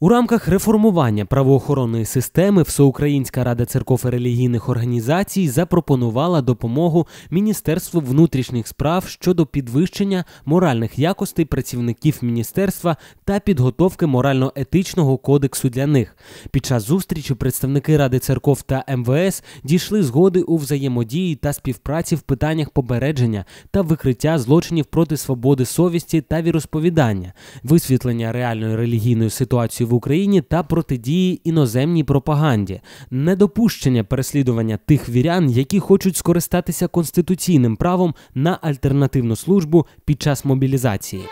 У рамках реформування правоохоронної системи Всеукраїнська рада церков і релігійних організацій запропонувала допомогу Міністерству внутрішніх справ щодо підвищення моральних якостей працівників міністерства та підготовки морально-етичного кодексу для них. Під час зустрічі представники ради церков та МВС дійшли згоди у взаємодії та співпраці в питаннях попередження та викриття злочинів проти свободи совісті та віросповідання, висвітлення реальної релігійної ситуації в Україні та протидії іноземній пропаганді, недопущення переслідування тих вірян, які хочуть скористатися конституційним правом на альтернативну службу під час мобілізації.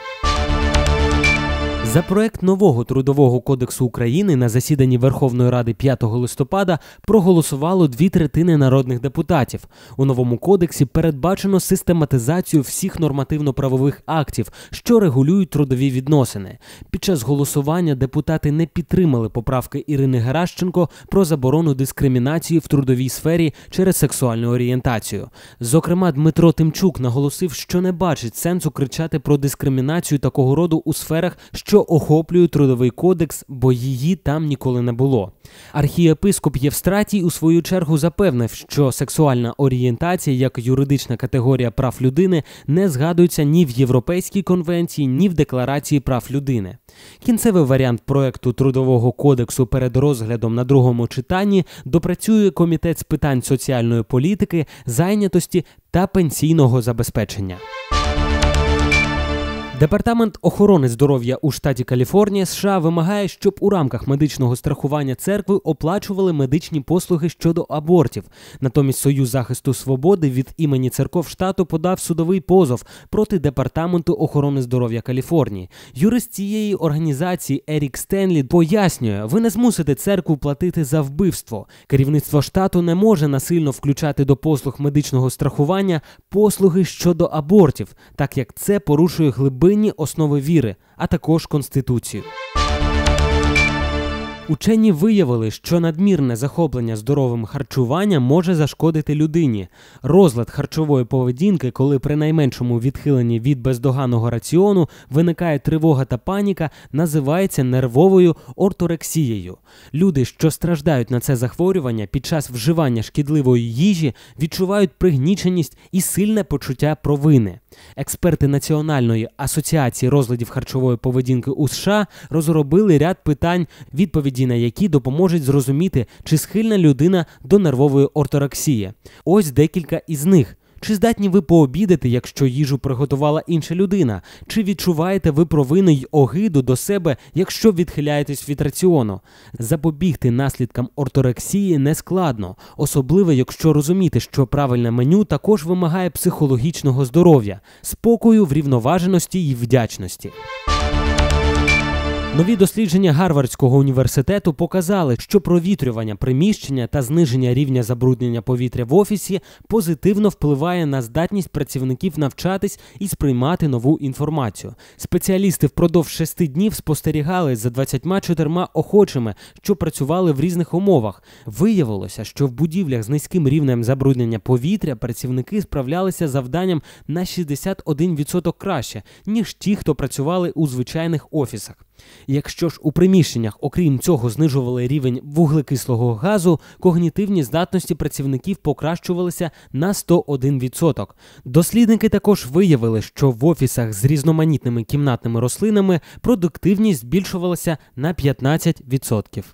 За проект нового трудового кодексу України на засіданні Верховної Ради 5 листопада проголосувало дві третини народних депутатів. У новому кодексі передбачено систематизацію всіх нормативно-правових актів, що регулюють трудові відносини. Під час голосування депутати не підтримали поправки Ірини Геращенко про заборону дискримінації в трудовій сфері через сексуальну орієнтацію. Зокрема, Дмитро Тимчук наголосив, що не бачить сенсу кричати про дискримінацію такого роду у сферах, що охоплює трудовий кодекс, бо її там ніколи не було. Архієпископ Євстратій у свою чергу запевнив, що сексуальна орієнтація як юридична категорія прав людини не згадується ні в Європейській конвенції, ні в Декларації прав людини. Кінцевий варіант проекту трудового кодексу перед розглядом на другому читанні допрацює комітет з питань соціальної політики, зайнятості та пенсійного забезпечення. Департамент охорони здоров'я у штаті Каліфорнія США вимагає, щоб у рамках медичного страхування церкви оплачували медичні послуги щодо абортів. Натомість Союз захисту свободи від імені церков штату подав судовий позов проти департаменту охорони здоров'я Каліфорнії. Юрист цієї організації Ерік Стенлі пояснює, ви не змусите церкву платити за вбивство. Керівництво штату не може насильно включати до послуг медичного страхування послуги щодо абортів, так як це порушує глибину глибинні основи віри, а також Конституцію. Учені виявили, що надмірне захоплення здоровим харчуванням може зашкодити людині. Розлад харчової поведінки, коли при найменшому відхиленні від бездоганного раціону виникає тривога та паніка, називається нервовою орторексією. Люди, що страждають на це захворювання під час вживання шкідливої їжі, відчувають пригніченість і сильне почуття провини. Експерти Національної асоціації розладів харчової поведінки у США розробили ряд питань, відповіді на які допоможуть зрозуміти, чи схильна людина до нервової орторексії. Ось декілька із них. Чи здатні ви пообідати, якщо їжу приготувала інша людина? Чи відчуваєте ви провину й огиду до себе, якщо відхиляєтесь від раціону? Запобігти наслідкам орторексії не складно, особливо якщо розуміти, що правильне меню також вимагає психологічного здоров'я, спокою, врівноваженості й вдячності. Нові дослідження Гарвардського університету показали, що провітрювання приміщення та зниження рівня забруднення повітря в офісі позитивно впливає на здатність працівників навчатись і сприймати нову інформацію. Спеціалісти впродовж шести днів спостерігали за 24 охочими, що працювали в різних умовах. Виявилося, що в будівлях з низьким рівнем забруднення повітря працівники справлялися завданням на 61% краще ніж ті, хто працювали у звичайних офісах. Якщо ж у приміщеннях, окрім цього, знижували рівень вуглекислого газу, когнітивні здатності працівників покращувалися на 101%. Дослідники також виявили, що в офісах з різноманітними кімнатними рослинами продуктивність збільшувалася на 15%.